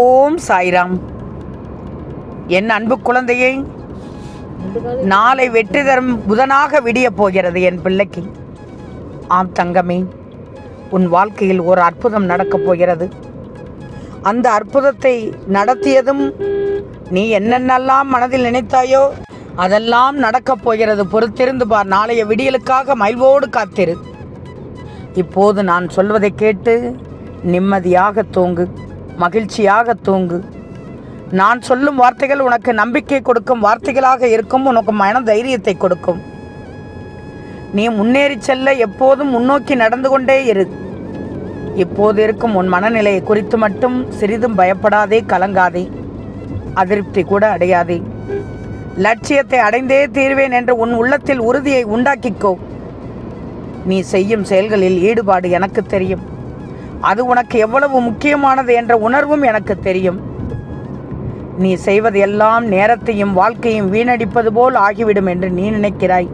ஓம் சாய்ராம். என் அன்பு குழந்தையை நாளை வெற்றி தரும் புதனாக விடிய போகிறது என் பிள்ளைக்கு. ஆம் தங்கமே உன் வாழ்க்கையில் ஒரு அற்புதம் நடக்கப் போகிறது. அந்த அற்புதத்தை நடத்தியதும் நீ என்னென்னலாம் மனதில் நினைத்தாயோ அதெல்லாம் நடக்கப் போகிறது. பொறுத்திருந்து பார் நாளைய விடியலுக்காக மயில்வோடு காத்திரு. இப்போது நான் சொல்வதை கேட்டு நிம்மதியாக தூங்கு. மகிழ்ச்சியாக தூங்கு. நான் சொல்லும் வார்த்தைகள் உனக்கு நம்பிக்கை கொடுக்கும் வார்த்தைகளாக இருக்கும் உனக்கு மன தைரியத்தை கொடுக்கும். நீ முன்னேறி செல்ல எப்போதும் முன்னோக்கி நடந்து கொண்டே இரு. இப்போது இருக்கும் உன் மனநிலையை குறித்து மட்டும் சிறிதும் பயப்படாதே கலங்காதே. அதிருப்தி கூட அடையாதே. லட்சியத்தை அடைந்தே தீர்வேன் என்று உன் உள்ளத்தில் உறுதியை உண்டாக்கிக்கோ. நீ செய்யும் செயல்களில் ஈடுபாடு எனக்கு தெரியும். அது உனக்கு எவ்வளவு முக்கியமானது என்ற உணர்வும் எனக்கு தெரியும். நீ செய்வது எல்லாம் நேரத்தையும் வாழ்க்கையும் வீணடிப்பது போல் ஆகிவிடும் என்று நீ நினைக்கிறாய்.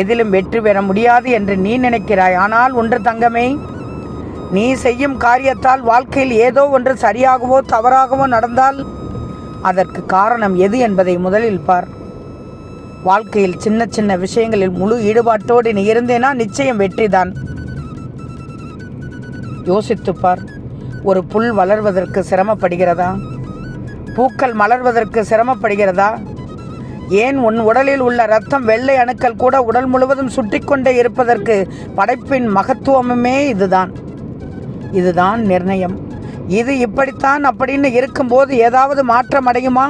எதிலும் வெற்றி பெற முடியாது என்று நீ நினைக்கிறாய். ஆனால் ஒன்று தங்கமே நீ செய்யும் காரியத்தால் வாழ்க்கையில் ஏதோ ஒன்று சரியாகவோ தவறாகவோ நடந்தால் அதற்கு காரணம் எது என்பதை முதலில் பார். வாழ்க்கையில் சின்ன சின்ன விஷயங்களில் முழு ஈடுபாட்டோடு நீ இருந்தேனா நிச்சயம் வெற்றிதான். யோசித்துப்பார். ஒரு புல் வளர்வதற்கு சிரமப்படுகிறதா? பூக்கள் மலர்வதற்கு சிரமப்படுகிறதா? ஏன் உன் உடலில் உள்ள ரத்தம் வெள்ளை அணுக்கள் கூட உடல் முழுவதும் சுட்டிக்கொண்டே இருப்பதற்கு படைப்பின் மகத்துவமுமே இதுதான். இதுதான் நிர்ணயம். இது இப்படித்தான் அப்படின்னு இருக்கும்போது ஏதாவது மாற்றம் அடையுமா?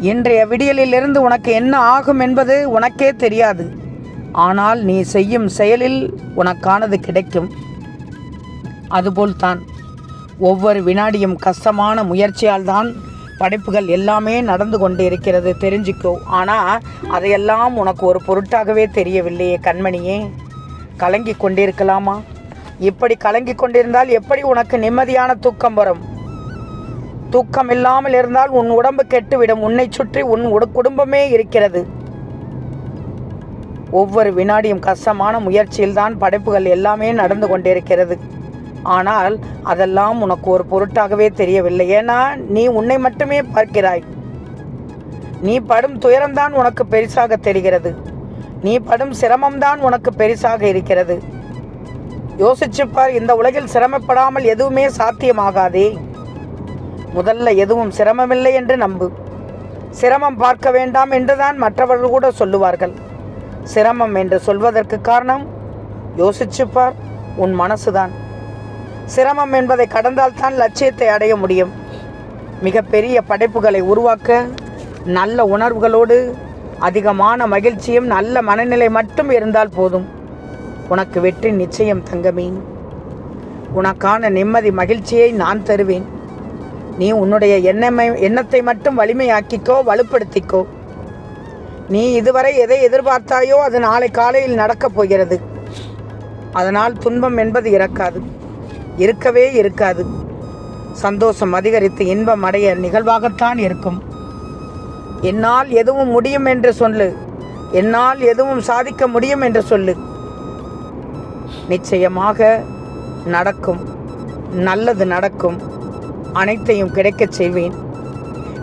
இன்றைய விடியலிலிருந்து உனக்கு என்ன ஆகும் என்பது உனக்கே தெரியாது. ஆனால் நீ செய்யும் செயலில் உனக்கானது கிடைக்கும். அதுபோல்தான். ஒவ்வொரு வினாடியும் கஷ்டமான முயற்சியால் தான் படைப்புகள் எல்லாமே நடந்து கொண்டு இருக்கிறது தெரிஞ்சுக்கோ. ஆனால் அதையெல்லாம் உனக்கு ஒரு பொருட்டாகவே தெரியவில்லையே கண்மணியே. கலங்கி கொண்டிருக்கலாமா? இப்படி கலங்கி கொண்டிருந்தால் எப்படி உனக்கு நிம்மதியான தூக்கம் வரும்? தூக்கம் இல்லாமல் இருந்தால் உன் உடம்பு கெட்டுவிடும். உன்னை சுற்றி உன் குடும்பமே இருக்கிறது. ஒவ்வொரு வினாடியும் கஷ்டமான முயற்சியில்தான் படைப்புகள் எல்லாமே நடந்து கொண்டிருக்கிறது. ஆனால் அதெல்லாம் உனக்கு ஒரு பொருட்டாகவே தெரியவில்லை. ஏன்னா நீ உன்னை மட்டுமே பார்க்கிறாய். நீ படும் துயரம்தான் உனக்கு பெரிசாக தெரிகிறது. நீ படும் சிரமம்தான் உனக்கு பெரிசாக இருக்கிறது. யோசிச்சுப்பார் இந்த உலகில் சிரமப்படாமல் எதுவுமே சாத்தியமாகாதே. முதல்ல எதுவும் சிரமமில்லை என்று நம்பு. சிரமம் பார்க்க வேண்டாம் என்றுதான் மற்றவர்கள் கூட சொல்லுவார்கள். சிரமம் என்று சொல்வதற்கு காரணம் யோசிச்சுப்பார் உன் மனசுதான். சிரமம் என்பதை கடந்தால் தான் லட்சியத்தை அடைய முடியும். மிகப்பெரிய படைப்புகளை உருவாக்க நல்ல உணர்வுகளோடு அதிகமான மகிழ்ச்சியும் நல்ல மனநிலை மட்டும் இருந்தால் போதும். உனக்கு வெற்றி நிச்சயம் தங்கமே. உனக்கான நிம்மதி மகிழ்ச்சியை நான் தருவேன். நீ உன்னுடைய எண்ணமை எண்ணத்தை மட்டும் வலிமையாக்கிக்கோ வலுப்படுத்திக்கோ. நீ இதுவரை எதை எதிர்பார்த்தாயோ அது நாளை காலையில் நடக்கப் போகிறது. அதனால் துன்பம் என்பது இறக்காது. இருக்கவே இருக்காது. சந்தோஷம் அதிகரித்து இன்பம் அடைய நிகழ்வாகத்தான் இருக்கும். என்னால் எதுவும் முடியும் என்று சொல்லு. என்னால் எதுவும் சாதிக்க முடியும் என்று சொல்லு. நிச்சயமாக நடக்கும். நல்லது நடக்கும். அனைத்தையும் கிடைக்கச் செய்வேன்.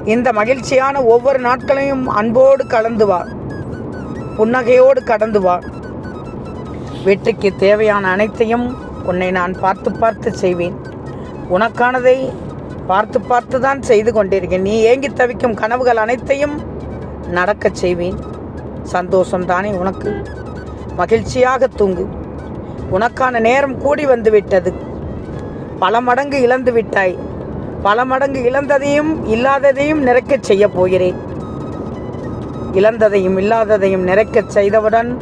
இந்த மகிழ்ச்சியான ஒவ்வொரு நாட்களையும் அன்போடு கலந்து வா. புன்னகையோடு கடந்து வா. வெற்றிக்கு தேவையான அனைத்தையும் உன்னை நான் பார்த்து பார்த்து செய்வேன். உனக்கானதை பார்த்து பார்த்து தான் செய்து கொண்டிருக்கேன். நீ ஏங்கி தவிக்கும் கனவுகள் அனைத்தையும் நடக்கச் செய்வேன். சந்தோஷம் தானே உனக்கு? மகிழ்ச்சியாக தூங்கு. உனக்கான நேரம் கூடி வந்து விட்டது பல மடங்கு இழந்து விட்டாய். பல மடங்கு இழந்ததையும் இல்லாததையும் நிறைக்கச் செய்யப் போகிறேன். இழந்ததையும் இல்லாததையும் நிறைக்கச் செய்தவுடன்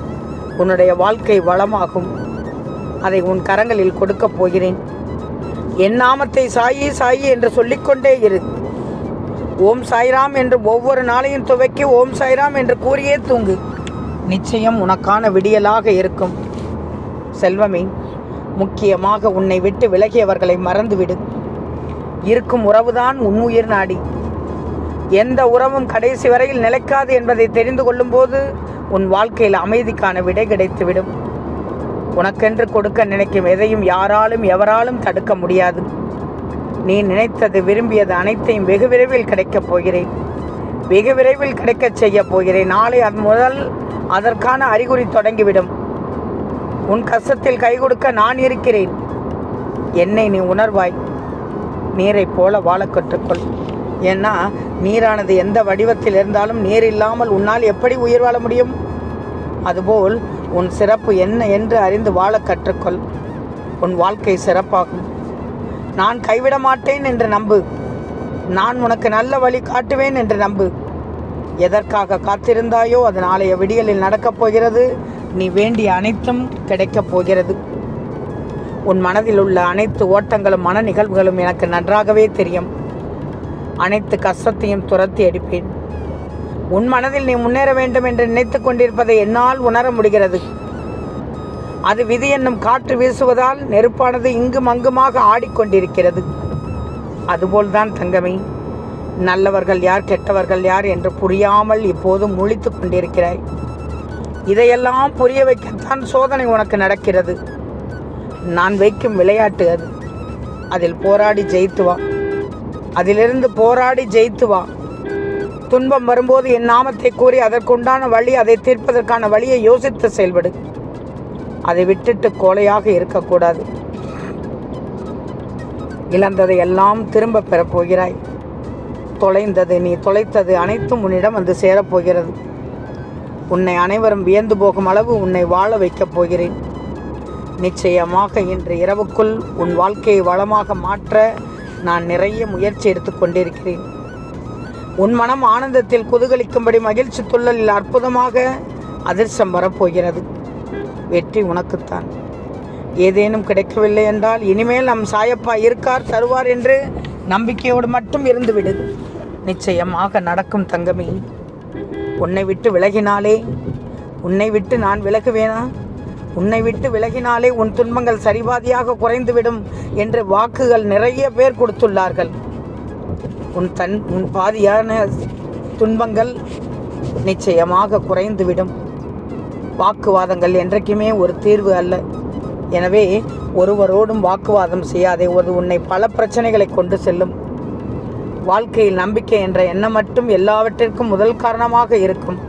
உன்னுடைய வாழ்க்கை வளமாகும். அதை உன் கரங்களில் கொடுக்கப் போகிறேன். என் நாமத்தை சாயி சாயி என்று சொல்லிக்கொண்டே இரு. ஓம் சாய்ராம் என்று ஒவ்வொரு நாளையும் துவக்கி ஓம் சாய்ராம் என்று கூறியே தூங்கு. நிச்சயம் உனக்கான விடியலாக இருக்கும். செல்வமே முக்கியமாக உன்னை விட்டு விலகியவர்களை மறந்துவிடு. இருக்கும் உறவுதான் உன் உயிர் நாடி. எந்த உறவும் கடைசி வரையில் நிலைக்காது என்பதை தெரிந்து கொள்ளும்போது உன் வாழ்க்கையில் அமைதிக்கான விடை கிடைத்துவிடும். உனக்கென்று கொடுக்க நினைக்கும் எதையும் யாராலும் எவராலும் தடுக்க முடியாது. நீ நினைத்தது விரும்பியது அனைத்தையும் வெகு விரைவில் கிடைக்கப் போகிறேன். வெகு விரைவில் கிடைக்கச் செய்ய போகிறேன். நாளை அது முதல் அதற்கான அறிகுறி தொடங்கிவிடும். உன் கஷ்டத்தில் கை கொடுக்க நான் இருக்கிறேன். என்னை நீ உணர்வாய். நீரைப் போல வாழ கற்றுக்கொள். ஏன்னா நீரானது எந்த வடிவத்தில் இருந்தாலும் நீர் இல்லாமல் உன்னால் எப்படி உயிர் வாழ முடியும்? அதுபோல் உன் சிறப்பு என்ன என்று அறிந்து வாழ கற்றுக்கொள். உன் வாழ்க்கை சிறப்பாகும். நான் கைவிட மாட்டேன் என்று நம்பு. நான் உனக்கு நல்ல வழி காட்டுவேன் என்று நம்பு. எதற்காக காத்திருந்தாயோ அது நாளைய விடியலில் நடக்கப் போகிறது. நீ வேண்டிய அனைத்தும் கிடைக்கப் போகிறது. உன் மனதில் உள்ள அனைத்து ஓட்டங்களும் மன நிகழ்வுகளும் எனக்கு நன்றாகவே தெரியும். அனைத்து கஷ்டத்தையும் துரத்தி அடிப்பேன். உன் மனதில் நீ முன்னேற வேண்டும் என்று நினைத்துக் கொண்டிருப்பதை என்னால் உணர முடிகிறது. அது விதி என்னும் காற்று வீசுவதால் நெருப்பானது இங்கும் அங்குமாக ஆடிக்கொண்டிருக்கிறது. அதுபோல்தான் தங்கமே. நல்லவர்கள் யார் கெட்டவர்கள் யார் என்று புரியாமல் இப்போது முழித்து கொண்டிருக்கிறாய். இதையெல்லாம் புரிய வைக்கத்தான் சோதனை உனக்கு நடக்கிறது. நான் வைக்கும் விளையாட்டு அது. அதில் போராடி ஜெயித்து வா. அதிலிருந்து போராடி ஜெயித்து வா. துன்பம் வரும்போது என் நாமத்தை கூறி அதற்குண்டான வழி அதை தீர்ப்பதற்கான வழியை யோசித்து செயல்படு. அதை விட்டுட்டு கோலையாக இருக்கக்கூடாது. இழந்ததை எல்லாம் திரும்ப பெறப் போகிறாய். தொலைந்தது நீ தொலைத்தது அனைத்தும் உன்னிடம் வந்து சேரப்போகிறது உன்னை அனைவரும் வியந்து போகும் அளவு உன்னை வாழ வைக்கப் போகிறேன். நிச்சயமாக இன்று இரவுக்குள் உன் வாழ்க்கையை வளமாக மாற்ற நான் நிறைய முயற்சி எடுத்துக்கொண்டிருக்கிறேன் உன் மனம் ஆனந்தத்தில் குதூகலிக்கும்படி மகிழ்ச்சி துள்ளலில் அற்புதமாக அதிர்ஷ்டம் வரப்போகிறது. வெற்றி உனக்குத்தான். ஏதேனும் கிடைக்கவில்லை என்றால் இனிமேல் நம் சாயப்பா இருக்கார் தருவார் என்று நம்பிக்கையோடு மட்டும் இருந்துவிடு. நிச்சயமாக நடக்கும் தங்கமே. உன்னை விட்டு விலகினாலே உன்னை விட்டு நான் விலகுவேனா? உன்னை விட்டு விலகினாலே உன் துன்பங்கள் சரிபாதியாக குறைந்துவிடும் என்று வாக்குகள் நிறைய பேர் கொடுத்துள்ளார்கள். உன் தன் உன் பாதியான துன்பங்கள் நிச்சயமாக குறைந்துவிடும். வாக்குவாதங்கள் என்றைக்குமே ஒரு தீர்வு அல்ல. எனவே ஒருவரோடும் வாக்குவாதம் செய்யாதே ஒரு உன்னை பல பிரச்சனைகளை கொண்டு செல்லும். வாழ்க்கையில் நம்பிக்கை என்ற எண்ணம் மட்டும் எல்லாவற்றிற்கும் முதல் காரணமாக இருக்கும்.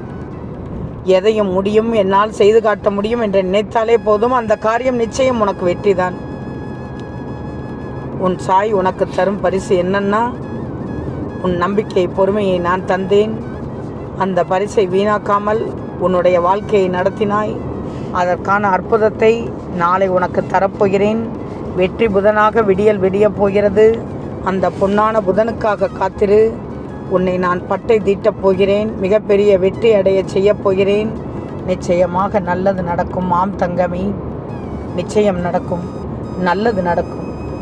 எதையும் முடியும் என்னால் செய்து காட்ட முடியும் என்று நினைத்தாலே போதும் அந்த காரியம் நிச்சயம் உனக்கு வெற்றிதான். உன் சாய் உனக்கு தரும் பரிசு என்னன்னா உன் நம்பிக்கை பொறுமையை நான் தந்தேன். அந்த பரிசை வீணாக்காமல் உன்னுடைய வாழ்க்கையை நடத்தினாய். அதற்கான அற்புதத்தை நாளை உனக்கு தரப்போகிறேன். வெற்றி புதனாக விடியல் விடியப் போகிறது. அந்த பொன்னான புதனுக்காக காத்திரு. உன்னை நான் பட்டை தீட்டப் போகிறேன். மிகப்பெரிய வெற்றி அடைய செய்யப் போகிறேன். நிச்சயமாக நல்லது நடக்கும். ஆம் தங்கமி. நிச்சயம் நடக்கும். நல்லது நடக்கும்.